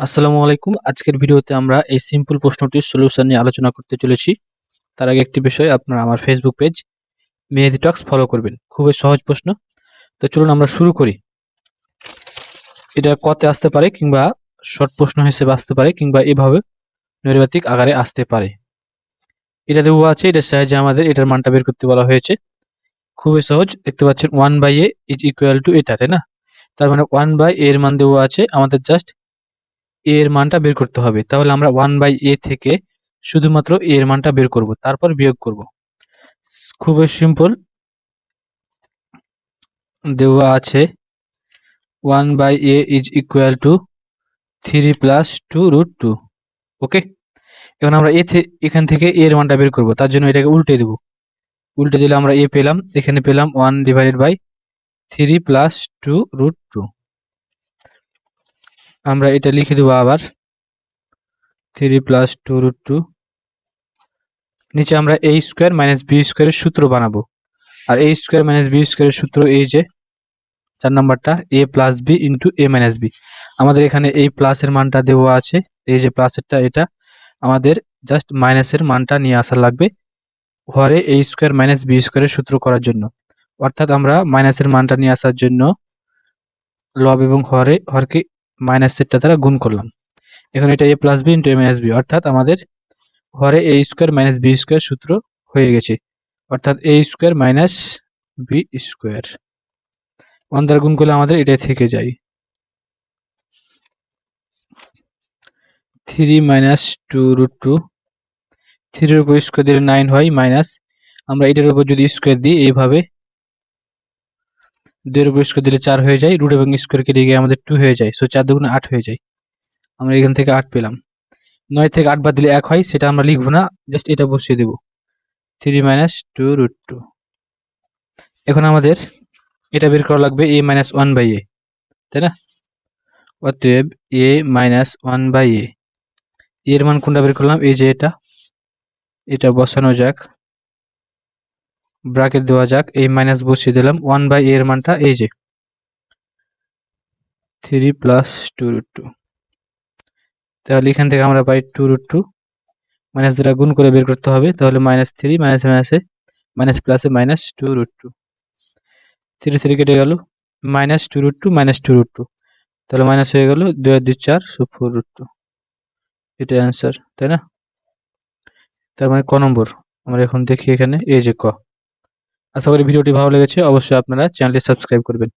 আসসালামু আলাইকুম। আজকের ভিডিওতে আমরা এই সিম্পল প্রশ্নটির সলিউশন নিয়ে আলোচনা করতে চলেছি। তার আগে একটি বিষয়, আপনারা আমার Facebook page Mehedi talks follow করবেন। খুবই সহজ প্রশ্ন। তো চলুন আমরা শুরু করি। এটা কতে আসতে পারে কিংবা শর্ট প্রশ্ন হিসেবে আসতে পারে কিংবা এভাবে নৈর্বাতিক আকারে আসতে পারে। এটা দেওয়া আছে, এটার সাহায্যে আমাদের এটার মানটা বের করতে বলা হয়েছে। খুবই সহজ, দেখতে পাচ্ছেন one by A is equal to এটা, তাই না? তার মানে ওয়ান বাই এর মান দেওয়া আছে, আমাদের জাস্ট এ এর মানটা বের করতে হবে। তাহলে আমরা ওয়ান বাই এ থেকে শুধুমাত্র এ এর মানটা বের করব, তারপর বিয়োগ করব। খুবই সিম্পল দেওয়া আছে one by A is equal to three plus two root two okay এখন আমরা এ এখান থেকে এ এর মানটা বের করব, তার জন্য এটাকে উল্টে দেব। উল্টে দিলে আমরা এ পেলাম, এখানে পেলাম one divided by three plus two root two আমরা এটা লিখে দেবো আবার। Three plus two root two নিচে আমরা এ স্কোয়ার মাইনাস বি স্কোয়ারের সূত্র বানাবো। আর এ স্কোয়ার মাইনাস বি স্কোয়ারের সূত্র এই যে, চার নাম্বারটা A plus B into A minus B আমাদের এখানে এই প্লাসের মানটা দেওয়া আছে, এই যে প্লাসেরটা এটা আমাদের জাস্ট মাইনাসের মানটা নিয়ে আসা লাগবে ঘরে এ স্কোয়ার মাইনাস বি স্কোয়ারের সূত্র করার জন্য। অর্থাৎ আমরা মাইনাসের মানটা নিয়ে আসার জন্য লব এবং হরে, হরকে মাইনাস সেটটা দ্বারা গুণ করলাম। এখন এটা A plus B into A minus B অর্থাৎ আমাদের হরে A square minus B square সূত্র হয়ে গেছে। অর্থাৎ A square minus B square one দ্বারা গুণ করলে আমাদের এটা থেকে যায়। Three minus two root two থ্রির উপর স্কোয়ার দিলে নাইন হয় মাইনাস আমরা এটার উপর যদি স্কোয়ার দিই, এইভাবে দুইয়ের উপর স্কোয়ার দিলে চার হয়ে যায় রুট এবং স্কোয়ার কেটে গিয়ে আমাদের টু হয়ে যায় সো চার দুগুণে আট হয়ে যায়। আমরা এখান থেকে আট পেলাম। নয় থেকে আট বাদ দিলে এক হয়, সেটা আমরা লিখব না জাস্ট এটা বসিয়ে দেব। Three minus two root two এখন আমাদের এটা বের করা লাগবে A minus one by A তাই না? অতএব A minus one by A এর মান কোনটা বের করলাম? এই যে এটা। এটা বসানো যাক। ব্রাকেট দেওয়া যাক, এই মাইনাস বসিয়ে দিলাম ওয়ান বাই এর মানটা এই যে। Three plus two root two তাহলে এখান থেকে আমরা পাই টু রুট টু মাইনাস দ্বারা গুণ করে বের করতে হবে, তাহলে মাইনাস থ্রি মাইনাস মাইনাসে মাইনাস প্লাসে minus two root two three three কেটে গেল minus two root two minus two root two তাহলে মাইনাস হয়ে গেল দুই দুই চার সো ফোর রুট টু এটা অ্যান্সার তাই না? তার মানে ক নম্বর? আমরা এখন দেখি এখানে, এই যে ক। আশা করি ভিডিওটি ভালো লেগেছে অবশ্যই আপনারা চ্যানেলটি সাবস্ক্রাইব করবেন